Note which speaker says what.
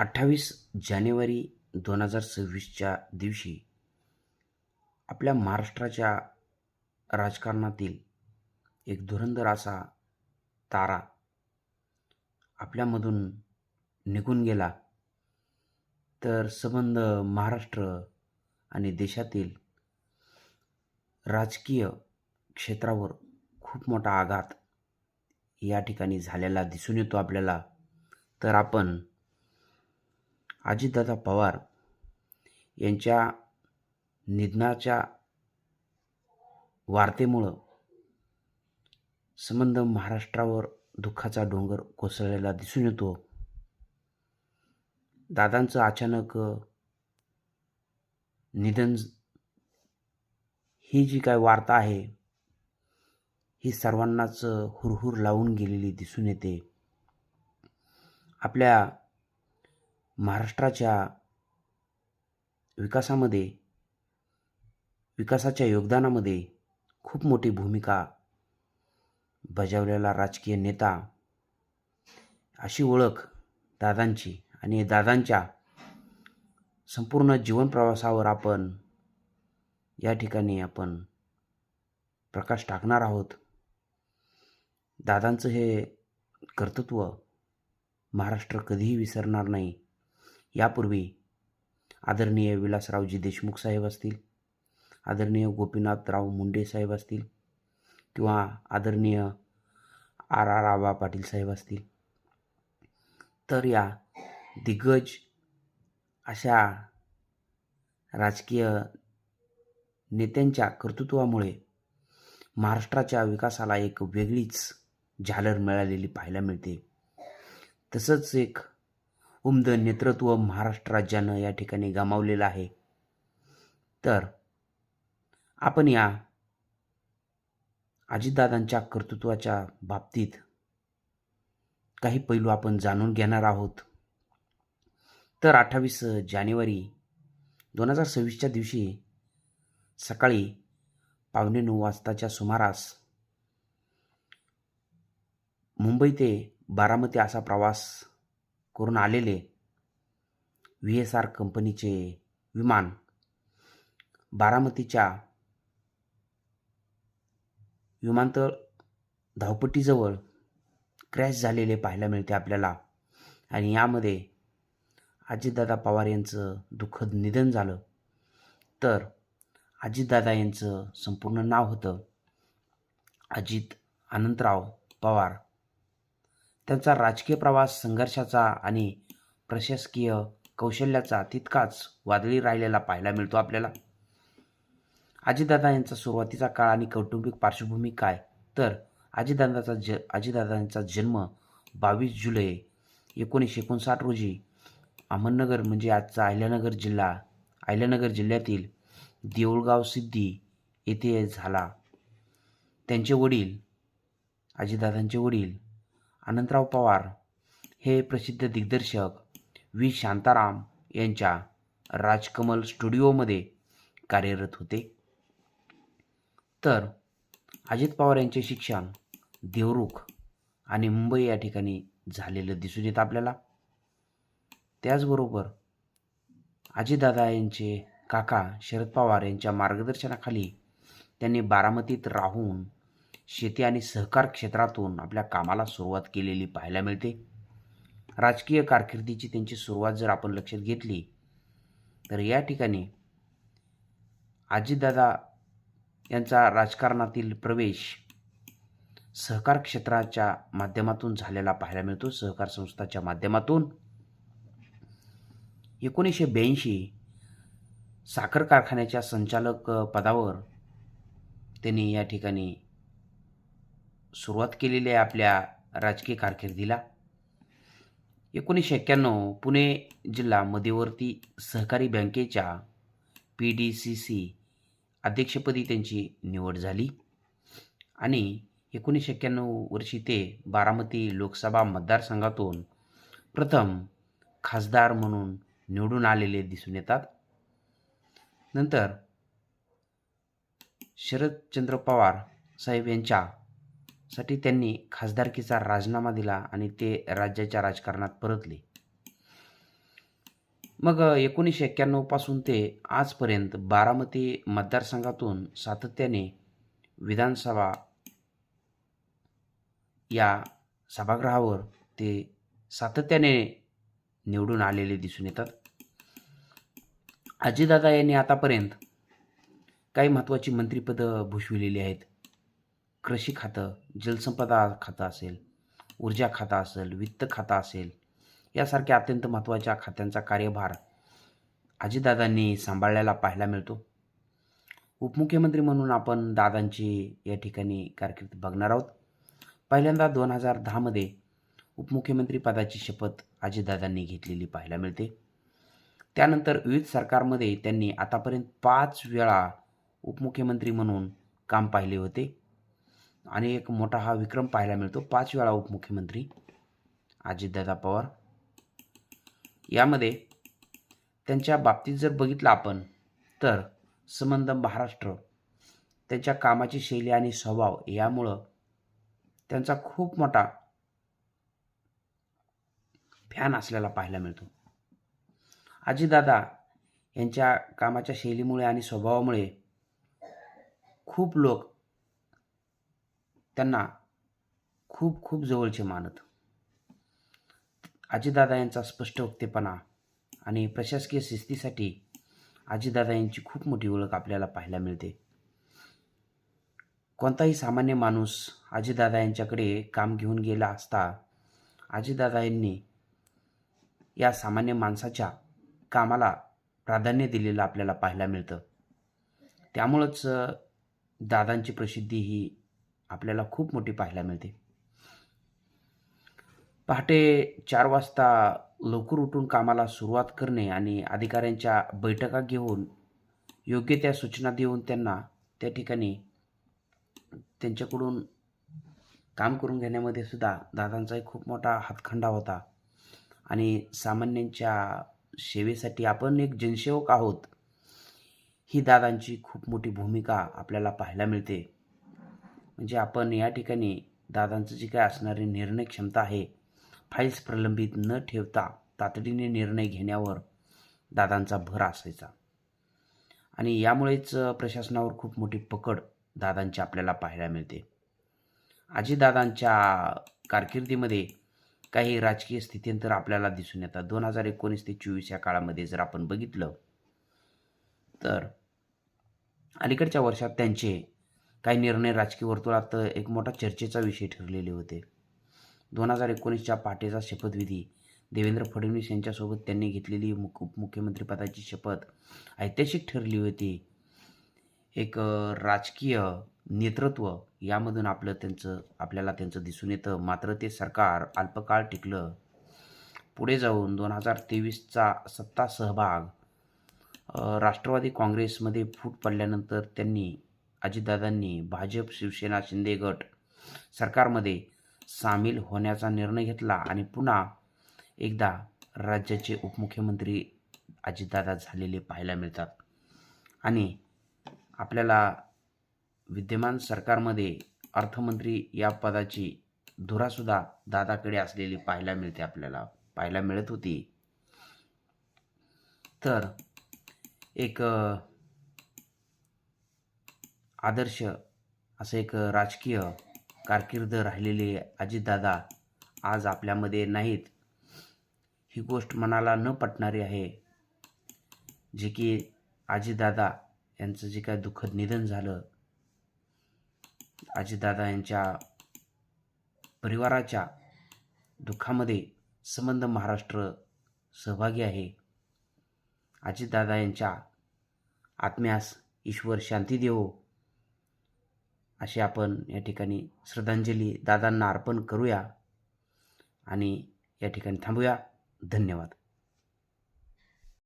Speaker 1: अठ्ठावीस जानेवारी दोन हजार सव्वीसच्या दिवशी आपल्या महाराष्ट्राच्या राजकारणातील एक धुरंधर असा तारा आपल्यामधून निघून गेला. तर संबंध महाराष्ट्र आणि देशातील राजकीय क्षेत्रावर खूप मोठा आघात या ठिकाणी झालेला दिसून येतो आपल्याला. तर आपण अजितदादा पवार यांच्या निधनाच्या वार्तेमुळं संबंध महाराष्ट्रावर दुःखाचा डोंगर कोसळलेला दिसून येतो. दादांचं अचानक निधन ही जी काय वार्ता आहे ही सर्वांनाच हुरहुर लावून गेलेली दिसून येते. आपल्या महाराष्ट्राच्या विकासामध्ये विकासाच्या योगदानामध्ये खूप मोठी भूमिका बजावलेला राजकीय नेता अशी ओळख दादांची आणि दादांच्या संपूर्ण जीवनप्रवासावर आपण या ठिकाणी आपण प्रकाश टाकणार आहोत. दादांचं हे कर्तृत्व महाराष्ट्र कधीही विसरणार नाही. यापूर्वी आदरणीय विलासरावजी देशमुख साहेब असतील आदरणीय गोपीनाथराव मुंडे साहेब असतील किंवा आदरणीय आर आर आबा पाटील साहेब असतील. तर या दिग्गज अशा राजकीय नेत्यांच्या कर्तृत्वामुळे महाराष्ट्राच्या विकासाला एक वेगळीच झालर मिळालेली पाहायला मिळते. तसंच एक उमद नेतृत्व महाराष्ट्र राज्यानं या ठिकाणी गमावलेलं आहे. तर आपण या अजितदादांच्या कर्तृत्वाच्या बाबतीत काही पैलू आपण जाणून घेणार आहोत. तर अठ्ठावीस जानेवारी दोन हजार सव्वीसच्या दिवशी सकाळी पावणे नऊ वाजताच्या सुमारास मुंबई ते बारामती असा प्रवास करून आलेले व्ही एस आर कंपनीचे विमान बारामतीच्या विमानतळ धावपट्टीजवळ क्रॅश झालेले पाहायला मिळते आपल्याला. आणि यामध्ये अजितदादा पवार यांचं दुःखद निधन झालं. तर अजितदादा यांचं संपूर्ण नाव होतं अजित अनंतराव पवार. त्यांचा राजकीय प्रवास संघर्षाचा आणि प्रशासकीय कौशल्याचा तितकाच वादळी राहिलेला पाहायला मिळतो आपल्याला. अजितदादा यांचा सुरुवातीचा काळ आणि कौटुंबिक पार्श्वभूमी काय? तर अजितदादाचा ज अजितदादांचा जन्म बावीस जुलै एकोणीसशे एकोणसाठ रोजी अहमदनगर म्हणजे आजचा अहिल्यानगर जिल्हा अहिल्यानगर जिल्ह्यातील देऊळगाव सिद्धी येथे झाला. त्यांचे वडील अजितदादांचे वडील अनंतराव पवार हे प्रसिद्ध दिग्दर्शक व्ही. शांताराम यांच्या राजकमल स्टुडिओमध्ये कार्यरत होते. तर अजित पवार यांचे शिक्षण देवरुख आणि मुंबई या ठिकाणी झालेलं दिसून येतं आपल्याला. त्याचबरोबर अजितदादा यांचे काका शरद पवार यांच्या मार्गदर्शनाखाली त्यांनी बारामतीत राहून शेती आणि सहकार क्षेत्रातून आपल्या कामाला सुरुवात केलेली पाहायला मिळते. राजकीय कारकिर्दीची त्यांची सुरुवात जर आपण लक्षात घेतली तर या ठिकाणी आजीदादा यांचा राजकारणातील प्रवेश सहकार क्षेत्राच्या माध्यमातून झालेला पाहायला मिळतो. सहकार संस्थाच्या माध्यमातून एकोणीसशे ब्याऐंशी साखर कारखान्याच्या संचालक पदावर त्यांनी या ठिकाणी सुरुवात केलेली आहे आपल्या राजकीय कारकिर्दीला. एकोणीसशे एक्क्याण्णव पुणे जिल्हा मध्यवर्ती सहकारी बँकेच्या पी डी सी सी अध्यक्षपदी त्यांची निवड झाली आणि एकोणीसशे एक्क्याण्णव वर्षी ते बारामती लोकसभा मतदारसंघातून प्रथम खासदार म्हणून निवडून आलेले दिसून येतात. नंतर शरदचंद्र पवार साहेब यांच्या साठी त्यांनी खासदारकीचा राजीनामा दिला आणि ते राज्याच्या राजकारणात परतले. मग एकोणीसशे एक्क्याण्णवपासून ते आजपर्यंत बारामती मतदारसंघातून सातत्याने विधानसभा या सभागृहावर ते सातत्याने निवडून आलेले दिसून येतात. अजितदादा यांनी आतापर्यंत काही महत्त्वाची मंत्रिपदं भूषविलेली आहेत. कृषी खातं जलसंपदा खातं असेल ऊर्जा खातं असेल वित्त खातं असेल यासारख्या अत्यंत महत्त्वाच्या खात्यांचा कार्यभार अजितदादांनी सांभाळलेला पाहायला मिळतो. उपमुख्यमंत्री म्हणून आपण दादांची या ठिकाणी कारकीर्द बघणार आहोत. पहिल्यांदा दोन हजार दहामध्ये उपमुख्यमंत्री पदाची शपथ अजितदादांनी घेतलेली पाहायला मिळते. त्यानंतर विविध सरकारमध्ये त्यांनी आतापर्यंत पाच वेळा उपमुख्यमंत्री म्हणून काम पाहिले होते. आणि एक मोठा हा विक्रम पाहायला मिळतो. पाच वेळा उपमुख्यमंत्री अजितदादा पवार. यामध्ये त्यांच्या बाबतीत जर बघितलं आपण तर संबंध महाराष्ट्र त्यांच्या कामाची शैली आणि स्वभाव यामुळं त्यांचा खूप मोठा फॅन असलेला पाहायला मिळतो. अजितदादा यांच्या कामाच्या शैलीमुळे आणि स्वभावामुळे खूप लोक त्यांना खूप खूप जवळचे मानत. अजितदादा यांचा स्पष्ट वक्तेपणा आणि प्रशासकीय शिस्तीसाठी अजितदादा यांची खूप मोठी ओळख आपल्याला पाहायला मिळते. कोणताही सामान्य माणूस अजितदादा यांच्याकडे काम घेऊन गेला असता अजितदादा यांनी या सामान्य माणसाच्या कामाला प्राधान्य दिलेलं आपल्याला पाहायला मिळतं. त्यामुळंच दादांची प्रसिद्धी ही आपल्याला खूप मोठी पाहायला मिळते. पहाटे चार वाजता लवकर उठून कामाला सुरुवात करणे आणि अधिकाऱ्यांच्या बैठका घेऊन योग्य त्या सूचना देऊन त्यांना त्या ठिकाणी त्यांच्याकडून काम करून घेण्यामध्ये सुद्धा दादांचाही खूप मोठा हातखंडा होता. आणि सामान्यांच्या सेवेसाठी आपण एक जनसेवक आहोत ही दादांची खूप मोठी भूमिका आपल्याला पाहायला मिळते. म्हणजे आपण या ठिकाणी दादांचं जी काय असणारी निर्णय क्षमता आहे फाईल्स प्रलंबित न ठेवता तातडीने निर्णय घेण्यावर दादांचा भर असायचा. आणि यामुळेच प्रशासनावर खूप मोठी पकड दादांची आपल्याला पाहायला मिळते. आजीदादांच्या कारकिर्दीमध्ये काही राजकीय स्थित्यंतर आपल्याला दिसून येतात. दोन हजार एकोणीस ते चोवीस या काळामध्ये जर आपण बघितलं तर अलीकडच्या वर्षात त्यांचे काही निर्णय राजकीय वर्तुळात एक मोठा चर्चेचा विषय ठरलेले होते. दोन हजार एकोणीसच्या पहाटेचा शपथविधी देवेंद्र फडणवीस यांच्यासोबत त्यांनी घेतलेली मुख उपमुख्यमंत्रीपदाची शपथ ऐतिहासिक ठरली होती. एक राजकीय नेतृत्व यामधून आपलं त्यांचं आपल्याला त्यांचं दिसून येतं. मात्र ते सरकार अल्पकाळ टिकलं. पुढे जाऊन दोन हजार तेवीसचा सत्ता सहभाग राष्ट्रवादी काँग्रेसमध्ये फूट पडल्यानंतर त्यांनी अजितदादांनी भाजप शिवसेना शिंदे गट सरकारमध्ये सामील होण्याचा निर्णय घेतला आणि पुन्हा एकदा राज्याचे उपमुख्यमंत्री अजितदादा झालेले पाहायला मिळतात. आणि आपल्याला विद्यमान सरकारमध्ये अर्थमंत्री या पदाची धुरासुद्धा दादाकडे असलेली पाहायला मिळते आपल्याला पाहायला मिळत होती. तर एक आदर्श असं एक राजकीय कारकीर्द राहिलेले अजितदादा आज आपल्यामध्ये नाहीत. ही गोष्ट मनाला न पटणारी आहे. जे की आजीदादा यांचं जे काय दुःखद निधन झालं आजीदादा यांच्या परिवाराच्या दुःखामध्ये संबंध महाराष्ट्र सहभागी आहे. आजीदादा यांच्या आत्म्यास ईश्वर शांती देवो. अशी आपण या ठिकाणी श्रद्धांजली दादांना अर्पण करूया आणि या ठिकाणी थांबूया. धन्यवाद.